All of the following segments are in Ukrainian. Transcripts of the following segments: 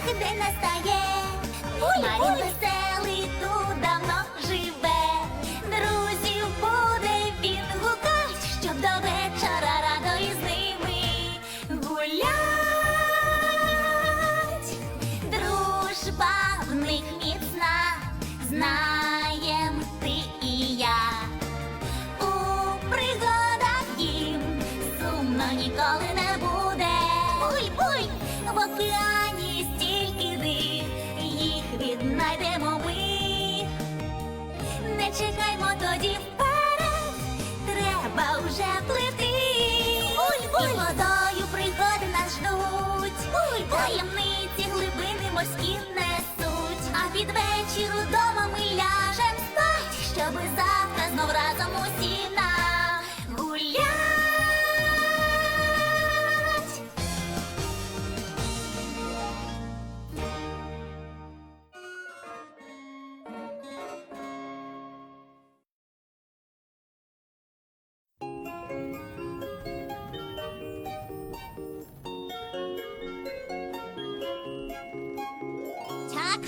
трохи день настає. Марін веселий тут давно живе. Друзів буде він гукать, щоб до вечора радо із ними гулять. Дружба в них міцна, знаєм ти і я. У пригадах їм сумно ніколи не буде. Буй, буй, в див, їх віднайдемо ми. Не чекаймо тоді вперед, треба вже плити. Буль, буль. І водою пригоди нас ждуть. Буль, буль. Таємниці глибини морські несуть. А під вечір удома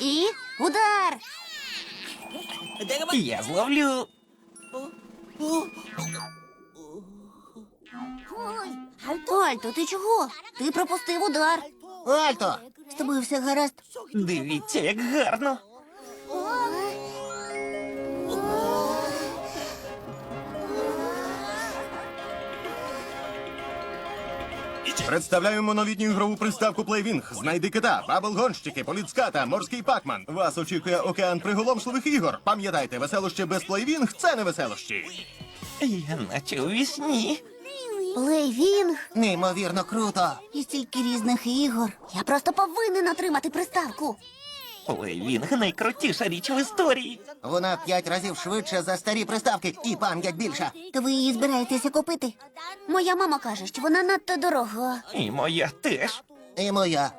І удар! Я зловлю. Альто, ти чого? Ти пропустив удар. Альто! З тобою все гаразд. Дивіться, як гарно. Представляємо новітню ігрову приставку Playwing. Знайди кита, бабл-гонщики, поліцката, морський пакман. Вас очікує океан приголомшливих ігор. Пам'ятайте, веселощі без Playwing – це не веселощі. Я наче у вісні. Плейвінг Неймовірно круто. і стільки різних ігор. Я просто повинен отримати приставку. Плейвінг найкрутіша річ в історії. Вона п'ять разів швидше за старі приставки і пам'ять більша. То ви її збираєтеся купити? Моя мама каже, що вона надто дорога. І моя теж. І моя.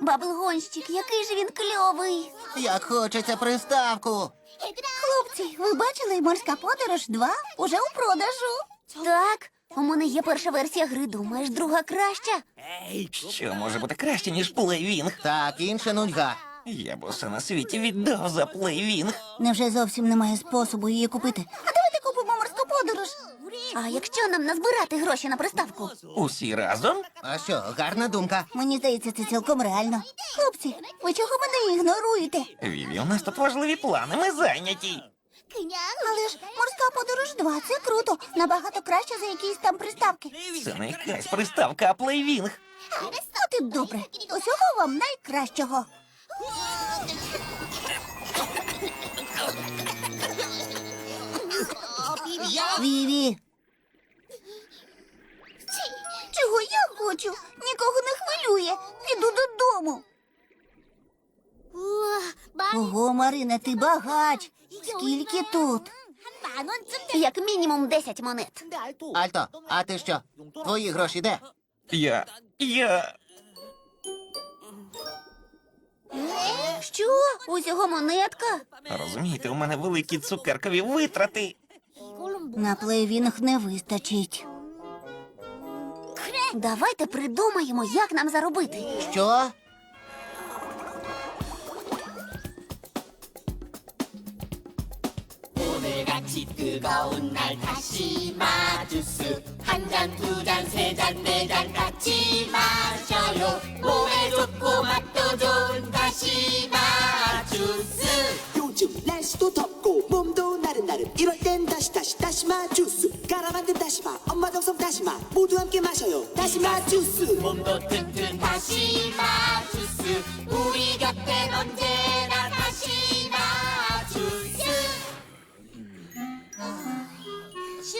Баблгонщик, який же він кльовий. Як хочеться приставку. Хлопці, ви бачили морська подорож 2 уже у продажу? Так, у мене є перша версія гри, думаєш, друга краща. Що може бути краще, ніж плейвінг? Так, інша нудьга. Я б усе на світі віддав за плейвінг. Невже зовсім немає способу її купити? А давайте купимо морську подорож. А якщо нам назбирати гроші на приставку? Усі разом? А що, гарна думка. Мені здається, це цілком реально. Хлопці, ви чого мене ігноруєте? Віві, у нас тут важливі плани, ми зайняті. Але ж морська подорож 2 це круто. Набагато краще за якісь там приставки. Це не якась приставка, а плейвінг. От і добре. Усього вам найкращого. Віві. Чого я хочу? Нікого не хвилює. Піду додому. Ого, Марина, ти багач. Скільки тут? Як мінімум 10 монет. Альто, а ти що? Твої гроші де? Я. я. Що? Усього монетка? Розумієте, у мене великі цукеркові витрати. На плейвінг не вистачить. Давайте придумаємо, як нам заробити. Що? 오늘같이 뜨거운 날 다시 마주스 한 잔, 두 잔, 세 잔, 네 잔 같이 마셔요 몸에 좋고 맛도 좋은 다시마 주스 요즘 날씨도 덥고 몸도 나른나름 이럴 땐 다시 다시 다시마 주스 갈아 만든 다시마 엄마 정성 다시마 모두 함께 마셔요 다시마 주스 몸도 튼튼 다시마 주스 우리 곁엔 언제나 다시마 주스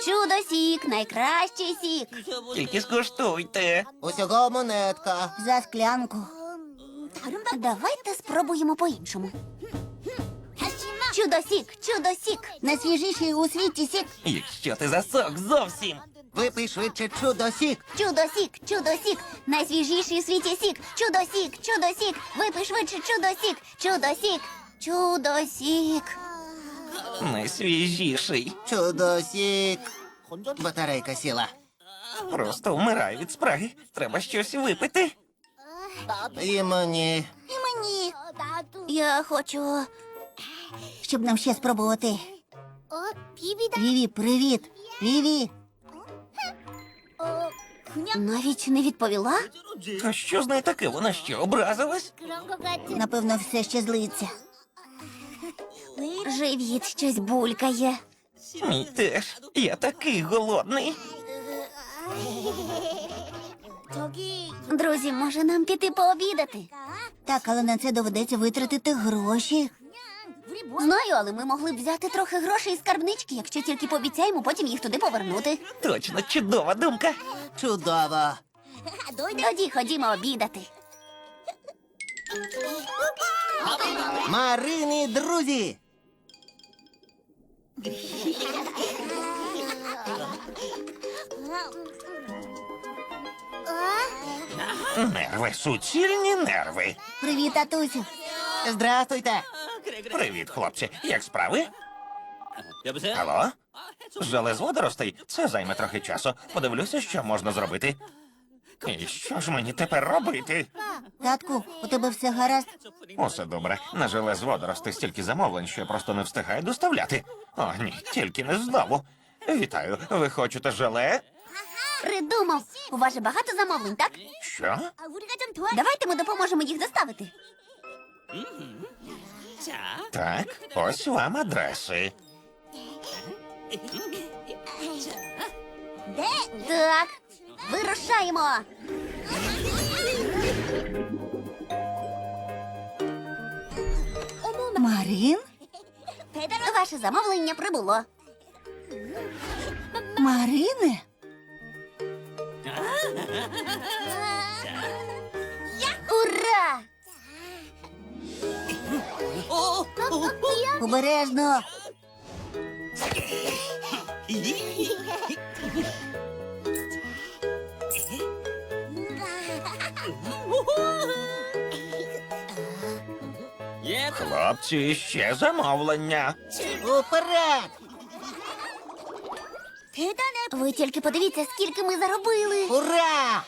Чудо сік, найкращий сік. Тільки скуштуйте. Усього монетка. За склянку. Давайте спробуємо по-іншому. Чудо сік, чудо сік. Найсвіжіший у світі сік. Якщо ти засок зовсім. Випий швидше чудо сік. Чудо сік, чудо сік. Найсвіжіший у світі сік. Чудо сік, чудо. Випий швидше чудо сік. Чудо сік. Чудо сік. Найсвіжіший. Чудо сік. Батарейка сіла. Просто вмираю від спраги. Треба щось випити. І мені. Ні. Я хочу, щоб нам ще спробувати. Віві, привіт. Віві. Навіть не відповіла? А що з нею таке? Вона що, образилась? Напевно, все ще злиться. Живіт щось булькає. Мій теж. Я такий голодний. Друзі, може нам піти пообідати? Так, але на це доведеться витратити гроші. Знаю, але ми могли б взяти трохи грошей із скарбнички, якщо тільки пообіцяємо потім їх туди повернути. Точно чудова думка. Чудово. Тоді ходімо обідати. Марини, друзі! Нерви, суцільні нерви. Привіт, татусю. Здрастуйте. Привіт, хлопці. Як справи? Алло? Желез водоростей? Це займе трохи часу. Подивлюся, що можна зробити. І що ж мені тепер робити? Татку, у тебе все гаразд? Усе добре. На желез водоростей стільки замовлень, що я просто не встигаю доставляти. О, ні, тільки не знову. Вітаю, ви хочете желе? Придумав. У вас же багато замовлень, так? Що? Давайте ми допоможемо їх доставити. Так, ось вам адреси. Так, вирушаємо. Марин? Ваше замовлення прибуло. Марине? Ура! Обережно. Хлопці, ще замовлення. Уперед! Ви тільки подивіться, скільки ми заробили. Ура!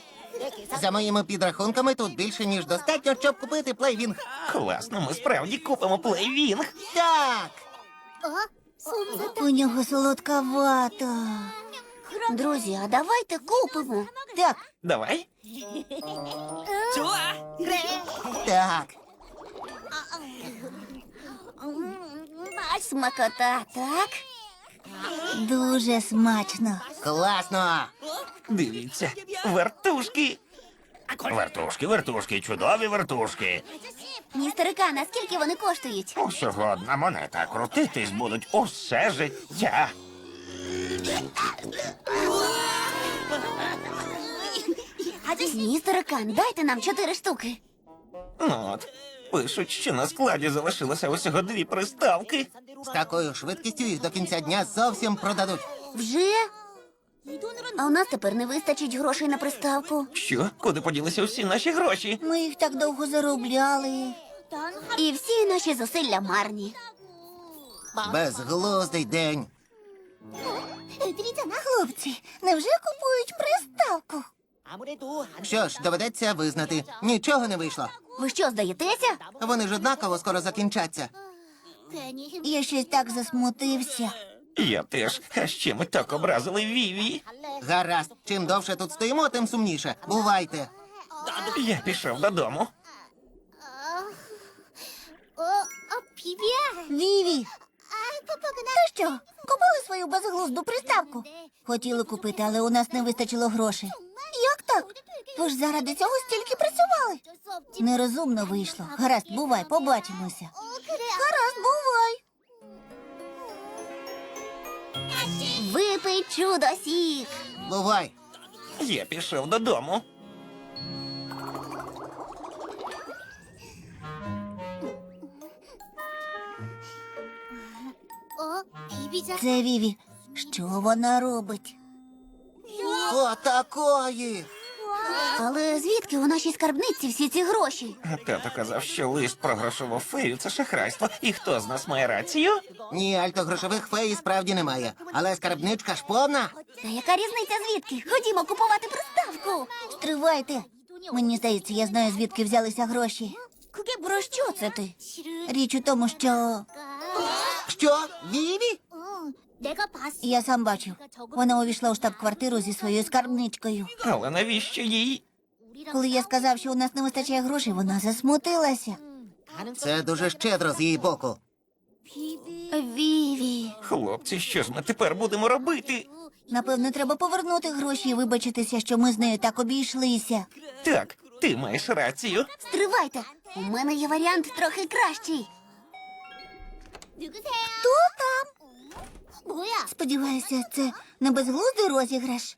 За моїми підрахунками тут більше, ніж достатньо, щоб купити плейвінг. Класно, ми справді купимо плейвінг. Так! У нього солодка вата. Друзі, а давайте купимо. Так, Давай. Так. смакота, так? Дуже смачно. Класно! Дивіться, вертушки. Вертушки, вертушки, чудові вертушки. Містер Ка, наскільки вони коштують? Усього одна монета. Крутитись будуть усе життя. Містерикан, дайте нам чотири штуки. Ну от, пишуть, що на складі залишилося усього дві приставки. З такою швидкістю їх до кінця дня зовсім продадуть. Вже? А у нас тепер не вистачить грошей на приставку. Що? Куди поділися всі наші гроші? Ми їх так довго заробляли. І всі наші зусилля марні. Безглуздий день. Хлопці, невже купують приставку? Що ж, доведеться визнати, нічого не вийшло. Ви що, здаєтеся? Вони ж однаково скоро закінчаться. Я щось так засмутився. Я теж. А ще ми так образили Віві. Гаразд, чим довше тут стоїмо, тим сумніше. Бувайте. Я пішов додому. Віві! Та що, купили свою безглузду приставку? Хотіли купити, але у нас не вистачило грошей. Як так? Ви ж заради цього стільки працювали. Нерозумно вийшло. Гаразд, бувай, побачимося. Гаразд, бувай. Випий чудо сік. Бувай. Я пішов додому. Це Віві. Що вона робить? Отакої. Але звідки у нашій скарбниці всі ці гроші? Тато казав, що лист про грошову фею це шахрайство. І хто з нас має рацію? Ні, альтогрошових фей справді немає. Але скарбничка ж повна. Та яка різниця звідки? Ходімо купувати приставку. Стривайте. Мені здається, я знаю, звідки взялися гроші. Про що це ти? Річ у тому, що Що? Віві? Я сам бачив. Вона увійшла у штаб-квартиру зі своєю скарбничкою. Але навіщо їй? Коли я сказав, що у нас не вистачає грошей, вона засмутилася. Це дуже щедро з її боку. Віві. Хлопці, що ж ми тепер будемо робити? Напевно, треба повернути гроші і вибачитися, що ми з нею так обійшлися. Так, ти маєш рацію. Стривайте, у мене є варіант трохи кращий. Хто там? Сподіваюся, це не безглуздий розіграш.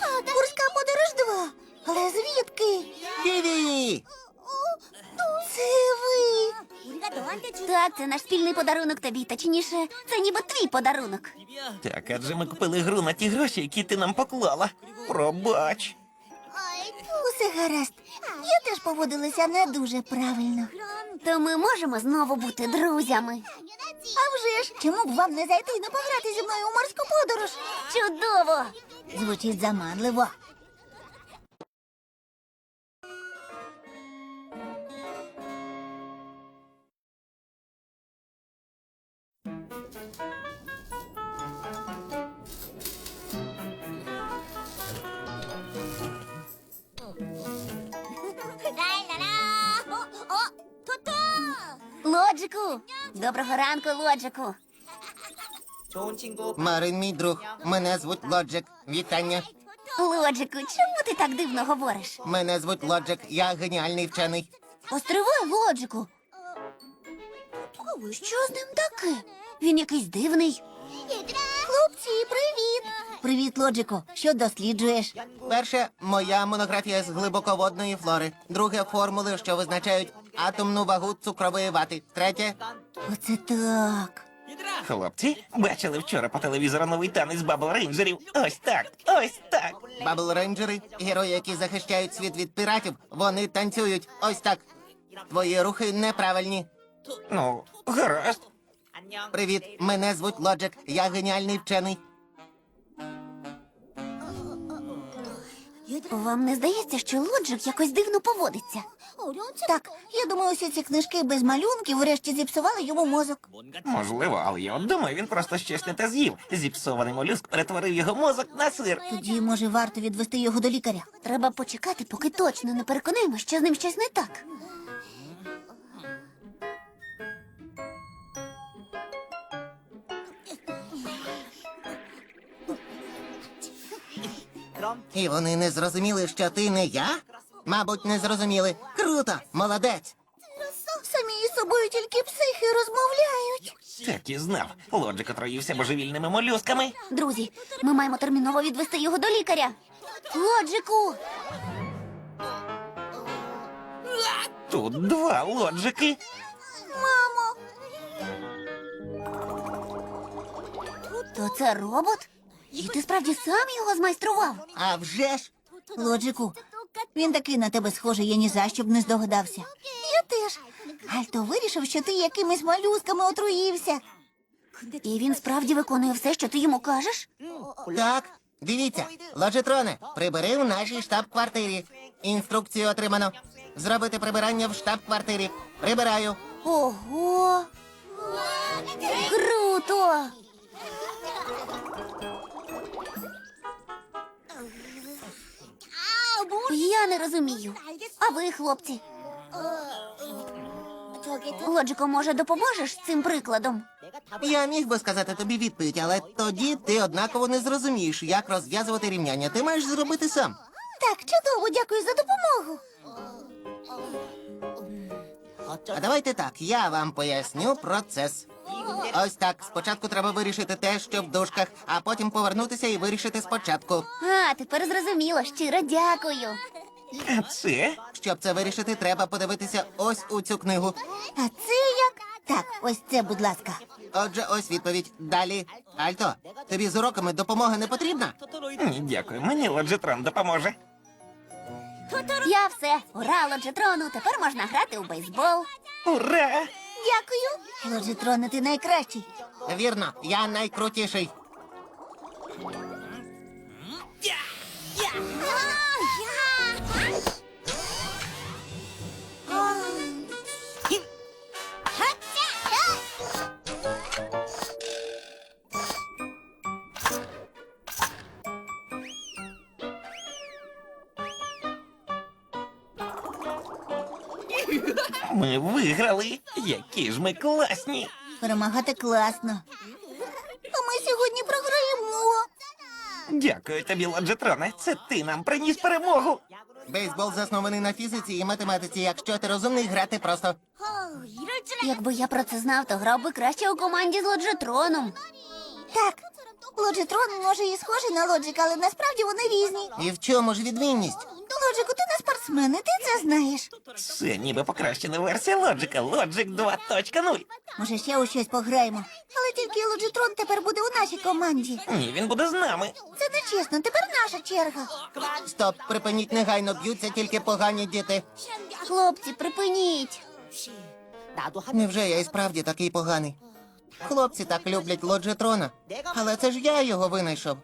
Курська подорож 2. Але звідки? Віві! Це ви. Так, це наш спільний подарунок тобі, точніше, це ніби твій подарунок. Так, адже ми купили гру на ті гроші, які ти нам поклала. Пробач. Усе гаразд. Я теж поводилася не дуже правильно. То ми можемо знову бути друзями. А вже ж, чому б вам не зайти і не пограти зі мною у морську подорож? Чудово! Звучить заманливо. Доброго ранку, Лоджику! Марин, мій друг. Мене звуть Лоджик. Вітання. Лоджику, чому ти так дивно говориш? Мене звуть Лоджик. Я геніальний вчений. Постривай, Лоджику. Що з ним таке? Він якийсь дивний. Хлопці, привіт! Привіт, Лоджику. Що досліджуєш? Перше, моя монографія з глибоководної флори. Друге, формули, що визначають атомну вагу цукрової вати. Третє, Оце так. Хлопці, бачили вчора по телевізору новий танець Бабл Рейнджерів. Ось так, ось так. бабл рейнджери, герої, які захищають світ від піратів. Вони танцюють. Ось так. Твої рухи неправильні. Ну, гаразд. Привіт, мене звуть Лоджик. Я геніальний вчений. Вам не здається, що Лоджик якось дивно поводиться? Так, я думаю, усі ці книжки без малюнків врешті зіпсували йому мозок. Можливо, але я от думаю, він просто щось не те з'їв. Зіпсований молюск перетворив його мозок на сир. Тоді, може, варто відвести його до лікаря. Треба почекати, поки точно не переконаємо, що з ним щось не так. І вони не зрозуміли, що ти не я? Мабуть, не зрозуміли. Круто, молодець. Самі із собою тільки психи розмовляють. Так і знав. Лоджик отруївся божевільними молюсками. Друзі, ми маємо терміново відвести його до лікаря. Лоджику! Тут два лоджики. Мамо! То це робот? І ти справді сам його змайстрував? А вже ж. Лоджику, він такий на тебе схожий, я ні за що б не здогадався. Я теж. Альто вирішив, що ти якимись малюсками отруївся. І він справді виконує все, що ти йому кажеш? Так, дивіться, лоджитроне, прибери в нашій штаб-квартирі. Інструкцію отримано. Зробити прибирання в штаб-квартирі. Прибираю. Ого! Круто! Я не розумію. А ви, хлопці? Лоджико, може, допоможеш з цим прикладом? Я міг би сказати тобі відповідь, але тоді ти однаково не зрозумієш, як розв'язувати рівняння. Ти маєш зробити сам. Так, чудово, дякую за допомогу. А давайте так, я вам поясню процес. Ось так. Спочатку треба вирішити те, що в дужках, а потім повернутися і вирішити спочатку. А, тепер зрозуміло. Щиро дякую. А це? Щоб це вирішити, треба подивитися ось у цю книгу. А це як? Так, ось це, будь ласка. Отже, ось відповідь. Далі. Альто, тобі з уроками допомога не потрібна? Ні, дякую. Мені лоджитрон допоможе. Я все. Ура, лоджетрону. Тепер можна грати у бейсбол. Ура! Дякую. Лоджитроне, ти найкращий. Вірно, я найкрутіший. Ми виграли. Які ж ми класні. Перемагати класно. А ми сьогодні програємо. Дякую тобі, Лоджетроне. Це ти нам приніс перемогу. Бейсбол заснований на фізиці і математиці. Якщо ти розумний, грати просто. Якби я про це знав, то грав би краще у команді з Лоджетроном. Так, Лоджетрон може і схожий на Лоджика, але насправді вони різні. І в чому ж відмінність? Лоджику, ти не спортсмен, і ти це знаєш. Це ніби покращена версія Лоджика. Лоджик 2.0. Може, ще у щось пограємо. Але тільки Лоджетрон тепер буде у нашій команді. Ні, він буде з нами. Це не чесно, тепер наша черга. Стоп, припиніть негайно, б'ються тільки погані діти. Хлопці, припиніть. Невже я і справді такий поганий? Хлопці так люблять Лоджетрона. Але це ж я його винайшов.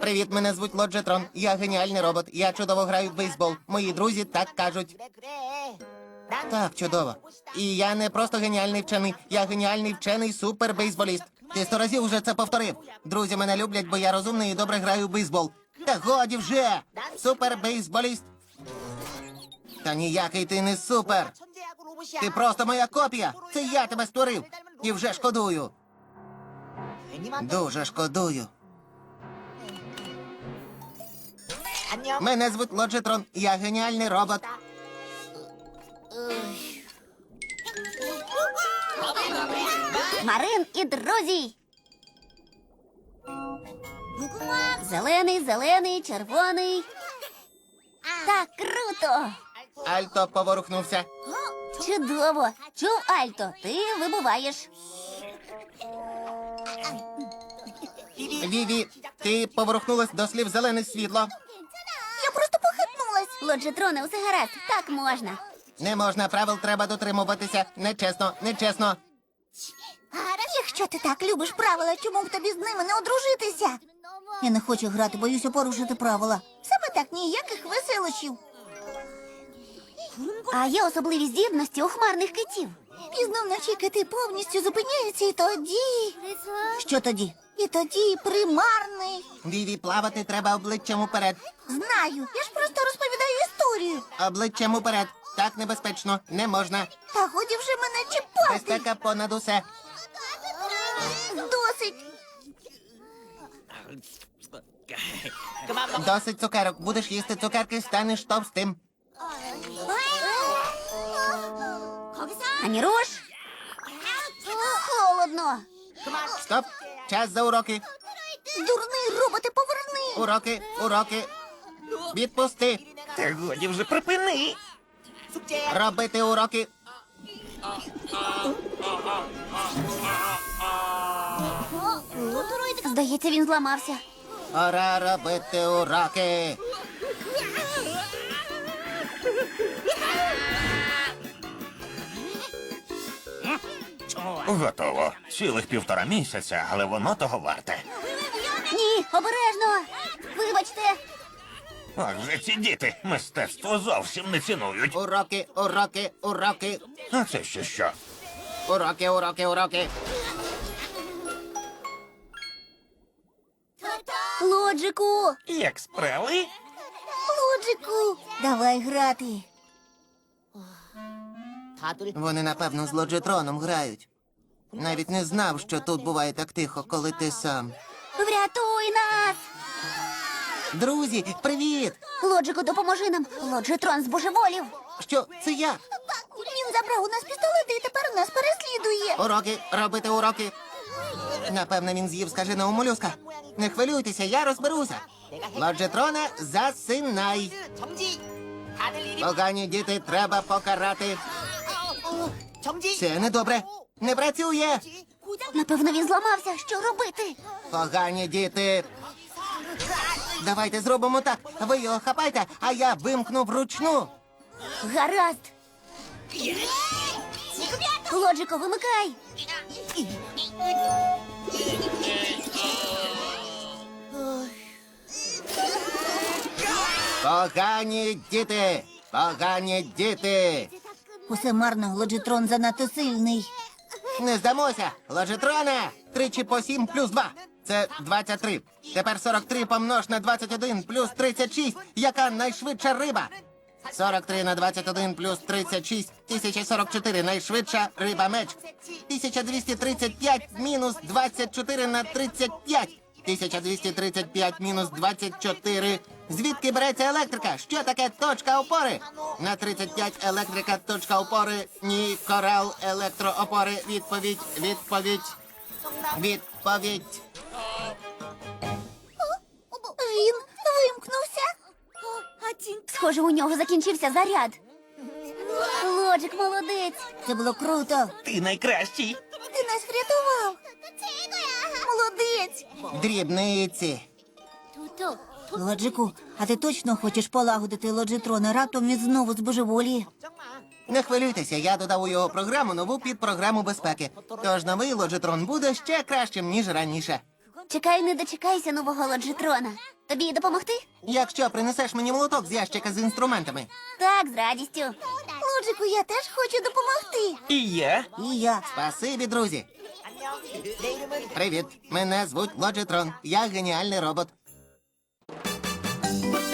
Привіт, мене звуть Лоджетрон. Я геніальний робот. Я чудово граю в бейсбол. Мої друзі так кажуть. Так, чудово. І я не просто геніальний вчений, я геніальний вчений супербейсболіст. Ти сто разів вже це повторив. Друзі мене люблять, бо я розумний і добре граю в бейсбол. Та годі вже! Супербейсболіст. Та ніякий ти не супер. Ти просто моя копія. Це я тебе створив. І вже шкодую. Дуже шкодую. Мене звуть Лоджетрон. Я геніальний робот. Марин і друзі. Зелений, зелений, червоний. Так круто! Альто поворухнувся. Чудово! Чув, Альто, ти вибуваєш. Віві, ти поворухнулась до слів зелене світло. Я просто похитнулась. Лоджетроне, усе гаразд, так можна. Не можна правил, треба дотримуватися. Нечесно, нечесно. Якщо ти так любиш правила, чому б тобі з ними не одружитися? Я не хочу грати, боюся порушити правила. Саме так ніяких веселощів. А є особливі здібності у хмарних китів. Пізно вночі кити повністю зупиняються і тоді. Що тоді? І тоді примарний. Віві, плавати треба обличчям уперед. Знаю, я ж просто розповідаю історію. Обличчям уперед. Так небезпечно. Не можна. Та годі вже мене чіпати. Безпека понад усе. Досить. Досить цукерок. Будеш їсти цукерки, станеш товстим. Ані руш. Холодно. Стоп. Час за уроки. Дурний роботи, поверни. Уроки, уроки. Відпусти. Та годі вже припини. Робити уроки. Здається, він зламався. Пора робити уроки. Готово. Цілих півтора місяця, але воно того варте. Ні, обережно. Вибачте. Отже, ці діти мистецтво зовсім не цінують. Уроки, уроки, уроки. А це ще що? Уроки, уроки, уроки. Лоджику, Як справи? лоджику. Давай грати. Вони, напевно, з лоджетроном грають. Навіть не знав, що тут буває так тихо, коли ти сам. Врятуй нас. Друзі, привіт! Лоджику, допоможи нам. Лоджитрон збожеволів. Що, це я? Він забрав у нас пістолети і тепер нас переслідує. Уроки, робити уроки. Напевно, він з'їв скаженого молюска. Не хвилюйтеся, я розберуся. Лоджетрона, засинай. Погані діти треба покарати. Це недобре. Не працює. Напевно, він зламався. Що робити? Погані діти. Давайте зробимо так. Ви його хапайте, а я вимкну вручну. Гаразд. Лоджико, вимикай. Погані діти. Погані діти. Усе марно, Лоджитрон занадто сильний. Не здамося. Лоджетроне. Тричі по сім плюс два. Це 23. Тепер 43 помнож на 21 плюс 36. Яка найшвидша риба? 43 на 21 плюс 36, 1044, найшвидша риба меч. 1235 мінус 24 на 35. 1235 мінус 24. Звідки береться електрика? Що таке точка опори? На 35 електрика, точка опори. Ні, корал, електроопори. Відповідь, відповідь, відповідь. Він вимкнувся. Схоже, у нього закінчився заряд. Лоджик молодець. Це було круто. Ти найкращий. Ти нас врятував. Молодець. Дрібниці. Лоджику, а ти точно хочеш полагодити лоджитрона? Раптом він знову збожеволіє. Не хвилюйтеся, я додав у його програму нову підпрограму безпеки. Тож новий лоджитрон буде ще кращим, ніж раніше. Чекай, не дочекайся нового лоджитрона. Тобі допомогти? Якщо принесеш мені молоток з ящика з інструментами. Так, з радістю. Лоджику, я теж хочу допомогти. І я. І я. Спасибі, друзі. Привіт, мене звуть Лоджитрон. Я геніальний робот. Thank you.